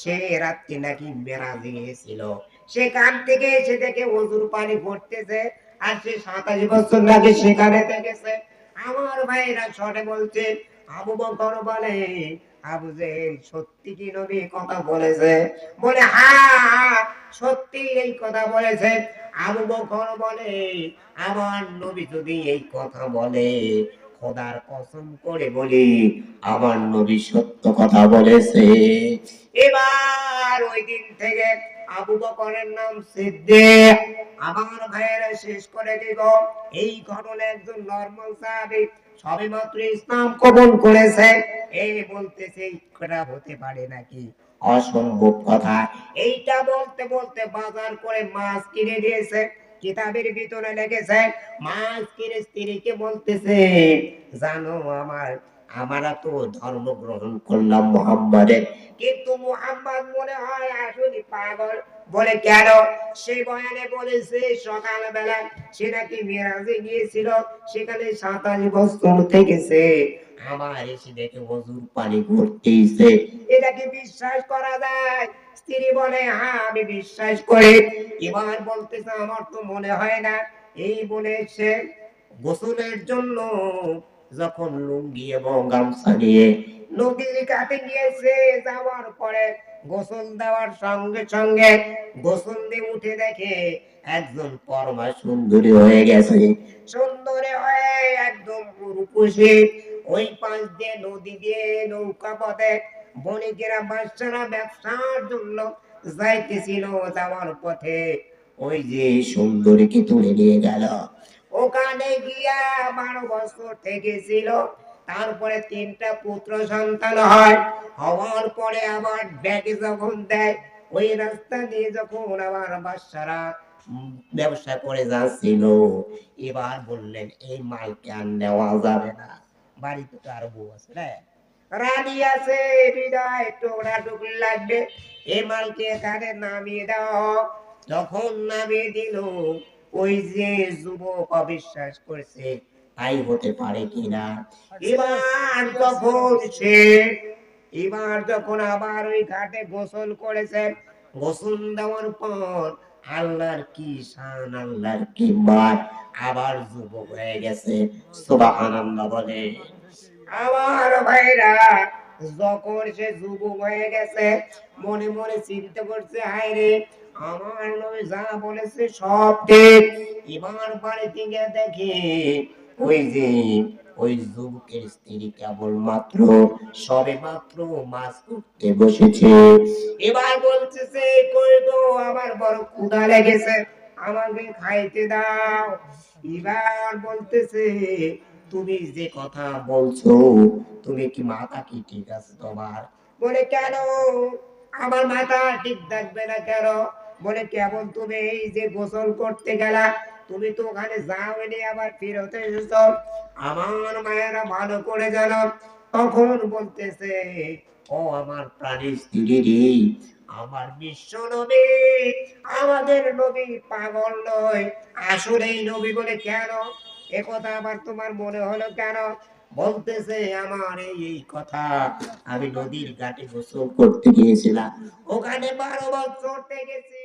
সে রাত্রি নাকি মেরাজে গিয়েছিল সেখান থেকে এসে দেখে অজুর পানি পড়তেছে আর সে সাতাশ বছর নাকি সেখানে থেকেছে। আমার ভাইরা ছটে বলছে, আবু বকর বলে, আবু জেহেল সত্যি কি নবী কথা বলেছে? বলে হ্যাঁ সত্যি এই কথা বলেছে। আবু বকর বলে, আমার নবী যদি এই কথা বলে খোদার কসম করে বলি, আমার নবী সত্য কথা বলেছে। এবার ওই দিন থেকে আবু বকরের নাম সিদ্দিক। আমার ভাইয়েরা শেষ করে দিব। এই ঘটনা একজন নর্মাল সাহাবী সবে মাত্র ইসলাম কবুল করেছে। এই বলতেছে এটা হতে পারে নাকি? অসম্ভব কথা। এইটা বলতে বলতে বাজার করে মাছ কিনে দিয়েছে। কিতাবের ভিতরে লেগেছে মাছ কিনে স্ত্রীকে বলতেছে, জানো আমার, আমরা তো ধর্ম গ্রহণ করলাম মোহাম্মদের। কিন্তু মোহাম্মদ মনে হয় আসলে পাগল। বলে, কেন? সে বয়ানে বলেছে সকালবেলা সে নাকি মিরাজে গিয়েছিল। সেখানে সাতাশ বছর থেকেছে। আমার এসে দেখে অজুর পানি ঘুরতেইছে এটা কি বিশ্বাস করা যায়। স্ত্রী বলে হ্যাঁ আমি বিশ্বাস করি। এবার বলতেছে, আমার তো মনে হয় না। এই বলে সে গোসলের জন্য যখন লুঙ্গি এবং গামছা নিয়ে নদীর কাছে গিয়েছে যাওয়ার পরে গোসল দেওয়ার সঙ্গে সঙ্গে গোসল দিয়ে উঠে দেখে একজন পরমা সুন্দরী হয়ে গেছে। সুন্দরী হয়ে একদম রূপসী ওই পাশ দিয়ে নদী দিয়ে নৌকা পথে বণিকেরা বাচ্চারা ব্যবসার জন্য যাইতেছিল, যাওয়ার পথে ওই যে সুন্দরীকে তুলে নিয়ে গেল। ওখানে গিয়া বারো বছর থেকেছিল তারপরে তিনটা পুত্র সন্তান হয়। হওয়ার পরে আবার ব্যাগে যখন দেয়, ওই রাস্তা দিয়ে যখন আবার বাচ্চারা ব্যবসা করে যাচ্ছিল, এবার বললেন, এই মালকে আর নেওয়া যাবে না। বাড়িতে তো আর বউ আছে রে রানী আছে, বিদায় টুকরি লাগবে। এই মালকে এখানে নামিয়ে দাও। যখন নামিয়ে দিল ওই যে যুবক অবিশ্বাস করছে, তাই হতে পারে কিনা? এবার যখন সে, এবার যখন আবার ওই ঘাটে গোসল করেছে, গোসল দেওয়ার পর আল্লাহর কি শান, আল্লাহর কি মান? আবার যুবক হয়ে গেছে, সুবহানাল্লাহ বলে। আমার ভাইরা, যখন সে যুবক হয়ে গেছে, মনে মনে চিন্তা করছে হায় রে আমার নবী যা বলেছে সব ঠিক। এবার বাড়ি থেকে দেখে ওই যে, ওই যুবকের স্ত্রী কেবল মাত্র সবে মাত্র মাছ করতে বসেছে। এবার বলতেছে কই গো? আমার বড় ক্ষুধা লেগেছে, আমাকে খাইতে দাও। এবার বলতেছে, তুমি যে কথা বলছো, তুমি কি মাথা কি ঠিক আছে তোমার? বলে, কেন? আমার মাথা ঠিক থাকবে না কেন? বলে, কেমন তুমি এই যে গোসল করতে গেলা? তুমি তো ওখানে যাওনি, আবার ফেরত এসেছ। আমার মায়েরা ভালো করে জানো। তখন বলতেছে, ও আমার প্রাণী স্ত্রী আমার বিশ্ব নবী, আমাদের নবী পাগল নয়। আসলে এই নবী বলে কেন? একথা আবার তোমার মনে হলো কেন? বলতেছে আমার এই কথা আমি নদীর ঘাটে গোসল করতে গিয়েছিলাম। ওখানে বারো বছর থেকেছি।